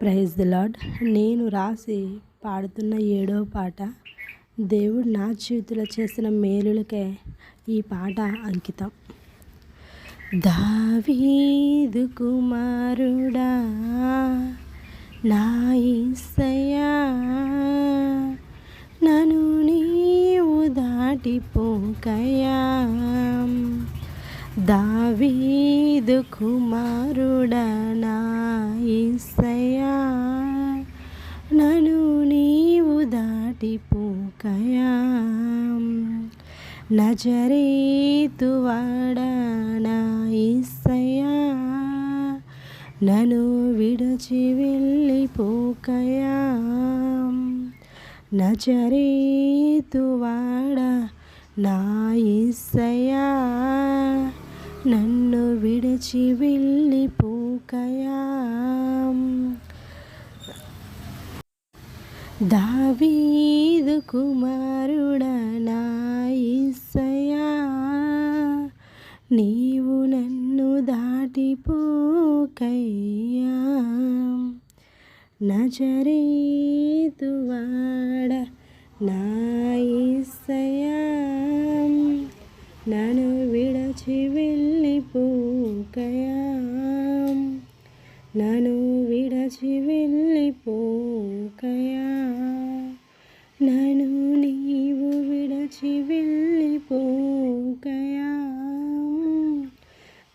Praise the lord నేను రాసి పాడుతున్న ఏడవ పాట దేవుడు నా జీవితంలో చేసిన మేలులకే ఈ పాట అంకితం. దావీదు కుమారుడా నా ఈసయ్యా నన్ను నీవు దాటిపోకయా దావీదు కుమారుడా నా ఈసయ్యా నీవు దాటిపోకయా. నజరేతు వాడా నా ఈసయ్యా విడిచి వెళ్ళిపోకయా. నజరేతు వాడ నా ఈసయ్యా నన్ను విడిచి వెళ్ళిపోకయా. దావీదు కుమారుడా నా ఈసయ్యా నీవు నన్ను దాటిపోకయ్యా. నజరేతు వాడ నా వెళ్ళిపోకయా నను విడచి వెళ్ళిపోకయా నను నీవు విడచి వెళ్ళిపోకయా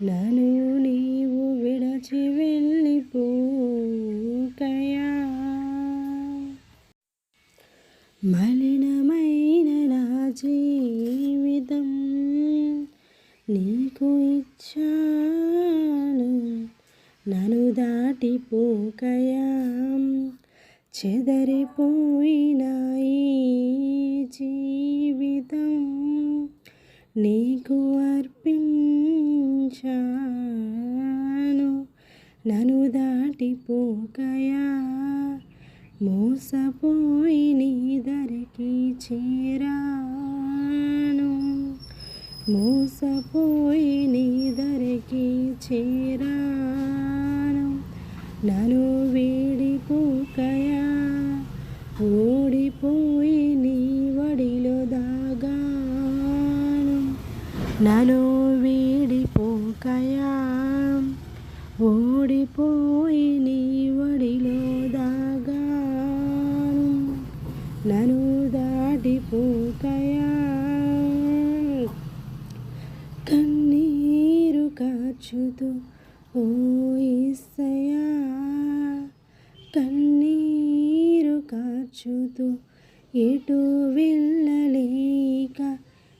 నను నీవు విడచి వెళ్ళిపోకయా మలినమైన నా జీవితం నీకు ఇచ్చా నను దాటిపోకయా. చెదరిపోయినాయి జీవితం. నీకు అర్పించాను. నను దాటిపోకయా. మోసపోయి నీ దరికి చేరాను. మోసపోయి నీ దరికి చేరాను నన్ను వేడిపోకయా? ఓడిపోయి నీ వడిలో దాగాను. నన్ను వేడిపోకయా? ఓడిపోయి నీ వడిలో దాగాను. నన్ను దాటిపోకయా? కన్నీరు కాచుతూ ఓ ఈసయా కన్నీరు కాచుతూ ఎటు వెళ్ళలేక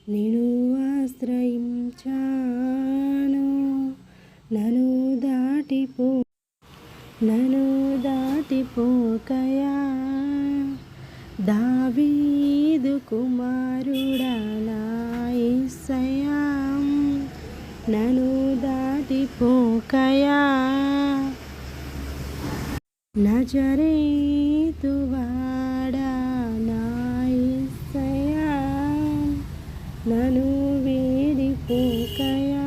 నేను ఆశ్రయించాను. నన్ను దాటిపో నన్ను దాటిపోకయా. దావీదు కుమారుడా నన్ను దాటిపోకయా. నజరేతు వాడా నా యేసయ్యా నన్ను వేడిపోకయా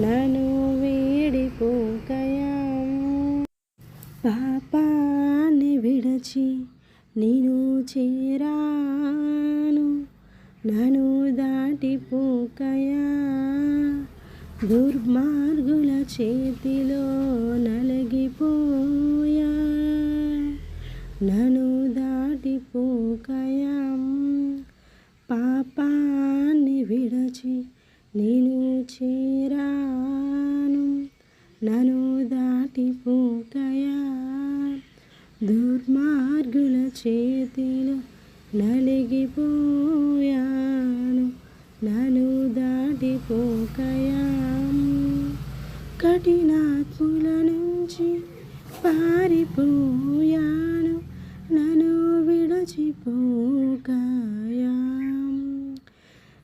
నన్ను వేడిపోకయా పాపాన్ని విడచి నేను చేరాను. నన్ను దాటిపోకయా దుర్మార్గుల చేతిలో నలిగిపోయా. నను దాటిపోకయం. పాపాన్ని విడచి నేను చేరాను. నను దాటిపోకయా. దుర్మార్గుల చేతిలో నలిగిపో నన్ను దాటిపోకయా కఠినాత్ముల నుంచి పారిపోయాను. నన్ను విడచిపోకయా.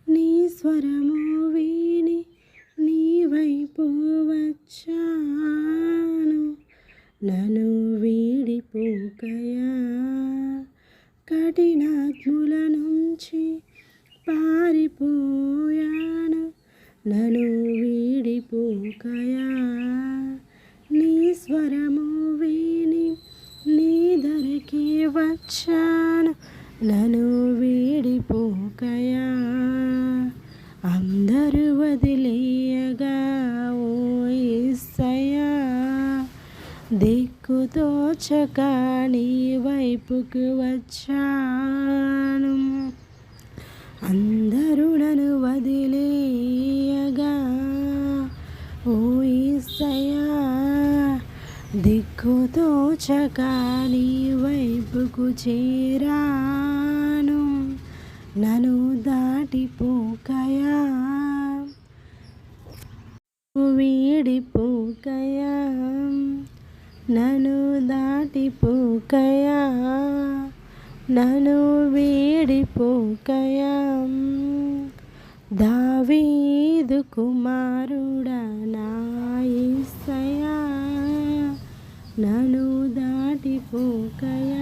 నీ స్వరము విని నీ వైపు వచ్చాను. నన్ను వీడిపోకయా. కఠినాత్ముల నుంచి పారిపోయాను. నను వీడిపోకయా? నీ స్వరము విని నీ వీ వచ్చాను. నను వీడిపోకయా? అందరూ వదిలేయగా ఓ ఇస్తయా దిక్కుతోచక నీ వైపుకు వచ్చాను. అందరూ నన్ను వదిలే దిక్కుతోచక నీ వైపుకు చేరాను. నన్ను దాటిపోకయా. వీడిపోకయా. నన్ను దాటిపోకయా. నన్ను వీడిపోకయా. దావీదు కుమారుడనా నా యేసయ్యా నన్ను దాటిపోకయా